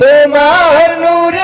তোমার নূরের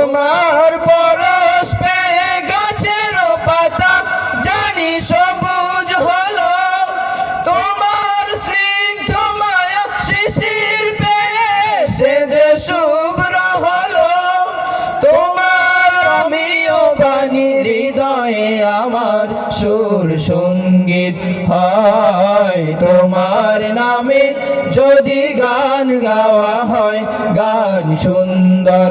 তোমার পরশ পেয়ে গাছের পাতা, জানি সবুজ হলো। তোমার স্নিগ্ধ মায়া শিশির পেয়ে সে যে শুভ্র হলো। তোমার আমিও বাণী হৃদয়ে আমার সুর সংগীত হয়। তোমার নামে যদি গান গাওয়া হয়, গান সুন্দর